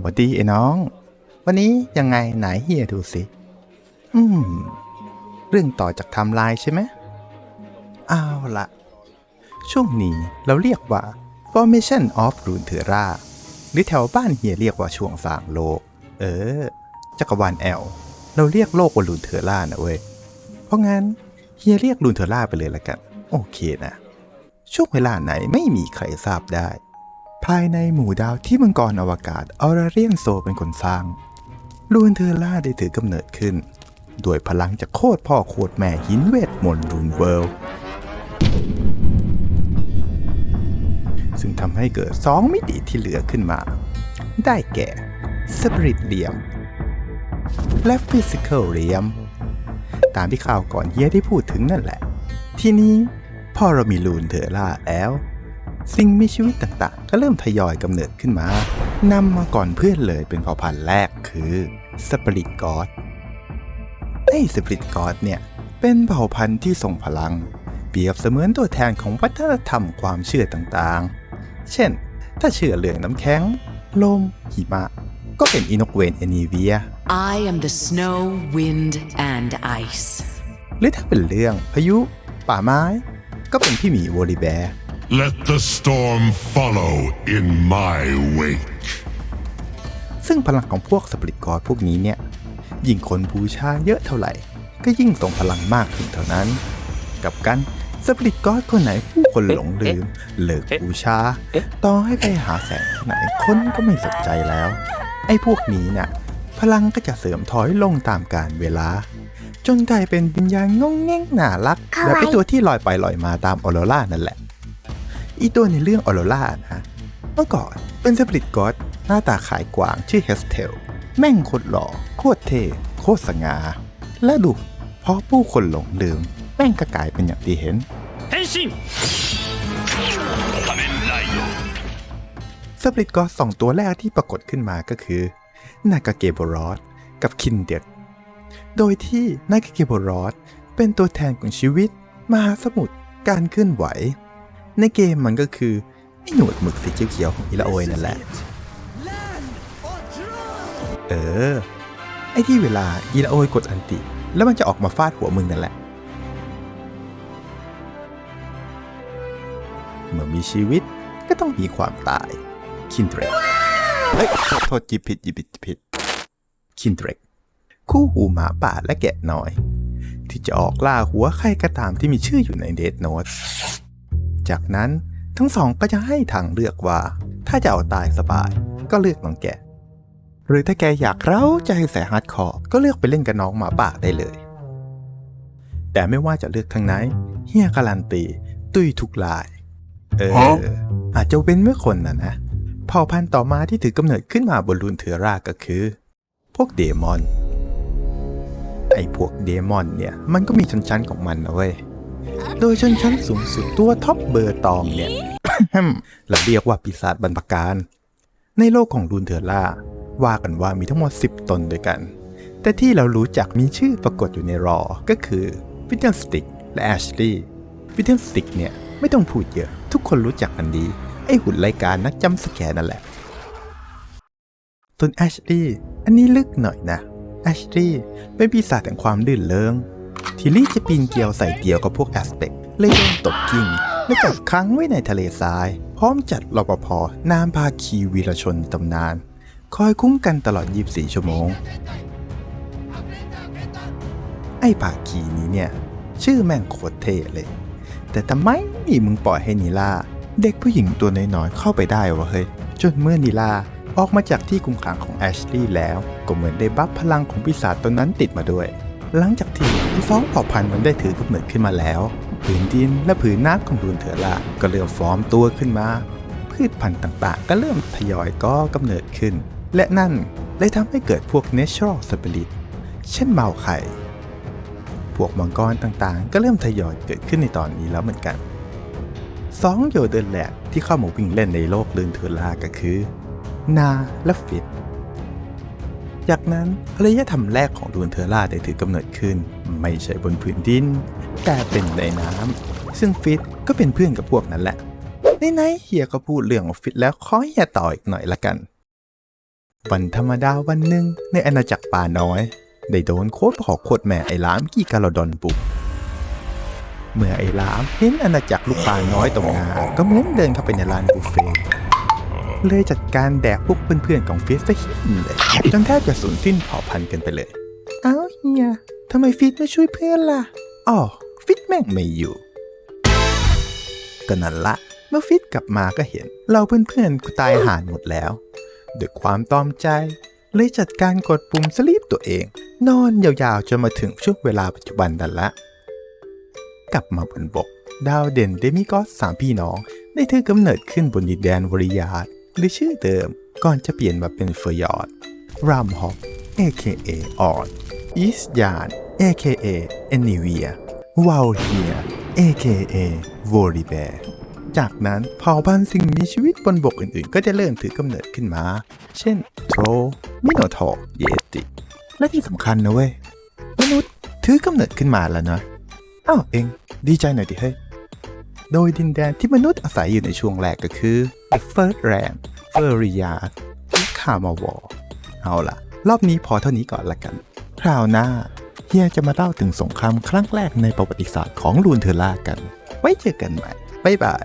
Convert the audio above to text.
หวัดดีไอ้น้อง วันนี้ยังไงไหนเฮียดูสิ อืม เรื่องต่อจากทม์ไลน์ใช่ไหมเอาวละช่วงนี้เราเรียกว่า Formation of Runeterra หรือแถวบ้านเฮียเรียกว่าช่วงสร้างโลก เออ จักรวาลแอล เราเรียกโลกว่ารูนเทอร่านะเว้ย เพราะงั้นเฮียเรียกรูนเทอร่าไปเลยละกัน โอเคนะ ช่วงเวลาไหนไม่มีใครทราบได้ ภายในหมู่ดาวที่มังกรอวกาศออราเรียนโซเป็นคนสร้างรูนเทอร่าได้ถือกำเนิดขึ้น ด้วยพลังจากโคตรพ่อโคตรแม่หินเวทมนต์รูนเวิลด์ซึ่งทำให้เกิดสองมิติที่เหลือขึ้นมา ได้แก่สปริตเลียมและฟิสิก a l เรียมตามที่ข่าวก่อนเฮียได้พูดถึงนั่นแหละ ที่นี้พอเรามีลูนเทอร่าแล้ว สิ่งมีชีวิตต่างๆ ก็เริ่มทยอยกำเนิดขึ้นมานำมาก่อนเพื่อนเลยเป็นเผ่าพันธุ์แรกคือสปริตกอดไอ้สปริตกอดเนี่ย เป็นเผ่าพันธุ์ที่ทรงพลัง เปรียบเสมือนตัวแทนของวัฒนธรรมความเชื่อต่างๆ เช่น ถ้าเชื่อเรื่องน้ำแข็ง ลม หิมะ ก็เป็นอินกเวนเอนีเวีย I am the snow, wind, and ice. หรือถ้าเป็นเรื่องพายุ ป่าไม้ ก็เป็นพี่หมีโวลิแบร์ Let the storm follow in my wake. ซึ่งพลังของพวกสปริตกอร์พวกนี้เนี่ย ยิ่งคนบูชาเยอะเท่าไหร่ ก็ยิ่งทรงพลังมากขึ้นเท่านั้น กับกันสปริตกอร์คนไหนผู้คนหลงลืมเลิกบูชาต่อให้ไปหาแสงที่ไหนคนก็ไม่สนใจแล้ว ไอ้พวกนี้น่ะ พลังก็จะเสื่อมถอยลงตามกาลเวลา จนกลายเป็นวิญญาณงงแง่งน่ารักแบบไอ้ตัวที่ลอยไปลอยมาตามออโรรานั่นแหละ อีตัวในเรื่องออโรรานะเมื่อก่อนเป็นสปริตกอดหน้าตาขายกวางชื่อเฮสเทล แม่งโคตรหล่อ โคตรเท่โคตรสง่าและดูเพราะผู้คนหลงลืม แม่งก็กลายเป็นอย่างที่เห็น変身สปริตกอดสองตัวแรกที่ปรากฏขึ้นมาก็คือนากาเกโบรอสกับคินเด็กโดยที่นากาเกโบรอสเป็นตัวแทนของชีวิต มหาสมุทรการเคลื่อนไหว ในเกมมันก็คือไอ้หนวดหมึกสีเขียวๆของอิราโอยนั่นแหละ เออ ไอ้ที่เวลาอีราโอยกดอันติ แล้วมันจะออกมาฟาดหัวมึงนั่นแหละ เมื่อมีชีวิตก็ต้องมีความตาย คินเดรกเฮ้ยโทษโทษจิบผิดจิบผิดจิบผิด คินเดรกคู่หูหมาป่าและแกะน้อย ที่จะออกล่าหัวใครก็ตามที่มีชื่ออยู่ในเดทโนต จากนั้นทั้งสองก็จะให้ทางเลือกว่า ถ้าจะเอาตายสบายก็เลือกน้องแกะ หรือถ้าแกอยากเร้าใจแสฮาร์ดคอร์ก็เลือกไปเล่นกับน้องหมาป่าได้เลย แต่ไม่ว่าจะเลือกทางไหนเฮียการันตี ตุ้ยทุกลาย เออ อาจจะเว้นเมื่อคนนะนะเผ่าพันธุ์ต่อมาที่ถือกำเนิดขึ้นมาบนลูนเทอร่าก็คือ พวกเดมอนไอ้พวกเดมอนเนี่ยมันก็มีชนชั้นของมันนะเว้ย โดยชนชั้นสูงสุดตัวท็อปเบอร์ตองเนี่ย เราเรียกว่าปีศาจบรรพการ ในโลกของลูนเทอร่า ว่ากันว่ามีทั้งหมด 10 ตนด้วยกัน แต่ที่เรารู้จักมีชื่อปรากฏอยู่ในรอ ก็คือฟิตเทนสติกและแอชลีย์ฟิตเทนสติกเนี่ยไม่ต้องพูดเยอะ ทุกคนรู้จักกันดี ไอหุ่นรายการนักจำสแกนนั่นแหละส่วนแอชลีย์อันนี้ลึกหน่อยนะแอชลีย์เป็นปีศาจแห่งความลื่นเลิง ทีลี่จะปีนเกลียวใส่เดียวกับพวกแอสเปกเลยโดนตกกิ่งและจับค้างไว้ในทะเลทราย พร้อมจัดรปภนามพาคีวีรชนตำนาน คอยคุ้มกันตลอด 24 ชั่วโมง ไอ้ภาคีนี้เนี่ย ชื่อแม่งโคตรเท่เลย แต่ทำไมมึงปล่อยให้นีล่า เด็กผู้หญิงตัวน้อยๆเข้าไปได้วะเฮ้ย จนเมื่อนีล่าออกมาจากที่คุมขังของแอชลีย์แล้ว ก็เหมือนได้บัฟพลังของปีศาจตนนั้นติดมาด้วย หลังจากที่ทั้งสองเผ่าพันธุ์มันได้ถือกำเนิดขึ้นมาแล้ว ผืนดินและผืนน้ำของรูนเถอร่าก็เริ่มฟอร์มตัวขึ้นมา พืชพันธุ์ต่างๆ ก็เริ่มทยอยก่อกำเนิดขึ้น และนั่นเลยทำให้เกิดพวก natural spirit เช่นเมาไข่ พวกมังกรต่างๆ ก็เริ่มทยอยเกิดขึ้นในตอนนี้แล้วเหมือนกันสองโยเดินแหลกที่เข้ามาวิ่งเล่นในโลกลืนเทอร่าก็คือ นาและฟิต จากนั้นอารยธรรมแรกของลูนเทอร่าได้ถือกำเนิดขึ้น ไม่ใช่บนพื้นดิน แต่เป็นในน้ำซึ่งฟิตก็เป็นเพื่อนกับพวกนั้นแหละในไหนเฮียก็พูดเรื่องของฟิตแล้วขอเฮียต่ออีกหน่อยละกัน วันธรรมดาวันหนึ่งในอาณาจักรป่าน้อย ได้โดนโคตรพ่อโคตรแม่ไอ้หลามกี่กาลดอนบุกเมื่อไอ้หลามเห็นอาณาจักรลูกป่าน้อยตรงหน้าก็เหมือนเดินเข้าไปในร้านบุฟเฟ่ เลยจัดการแดกพวกเพื่อนๆของฟิสซะหินเลยจนแทบจะสูญสิ้นเผ่าพันธุ์กันไปเลย เอ้าเฮียทำไมฟิตไม่ช่วยเพื่อนล่ะอ๋อฟิตแม่งไม่อยู่ก็นั่นละ เมื่อฟิตกลับมาก็เห็น เราเพื่อนๆกูตายห่านหมดแล้วด้วยความตอมใจ เลยจัดการกดปุ่มสลีปตัวเอง นอนยาวๆจนมาถึงช่วงเวลาปัจจุบันดันละ กลับมาบนบก ดาวเด่นเดมิกอสสามพี่น้อง ได้ถือกำเนิดขึ้นบนดินแดนวริยาต หรือชื่อเดิมก่อนจะเปลี่ยนมาเป็นเฟยอร์ดรามฮอก AKA ออดอีสยาน AKA เอนิเวียวาลเฮีย AKA วอริแบร์จากนั้นเผ่าพันธุ์สิ่งมีชีวิตบนบกอื่นๆ ก็จะเริ่มถือกำเนิดขึ้นมา เช่นโทรมิโนทอร์เยติ และที่สำคัญนะเว้ย มนุษย์ถือกำเนิดขึ้นมาแล้วนะอ้าวเอง ดีใจหน่อยดิเฮ้ย โดยดินแดนที่มนุษย์อาศัยอยู่ในช่วงแรกก็คือ The First Land f e r i a และคามาวอเอาล่ะ รอบนี้พอเท่านี้ก่อนละกัน คราวหน้า เฮียจะมาเล่าถึงสงครามครั้งแรกในประวัติศาสตร์ของลูนเทอร่ากัน ไว้เจอกันใหม่ บ๊ายบาย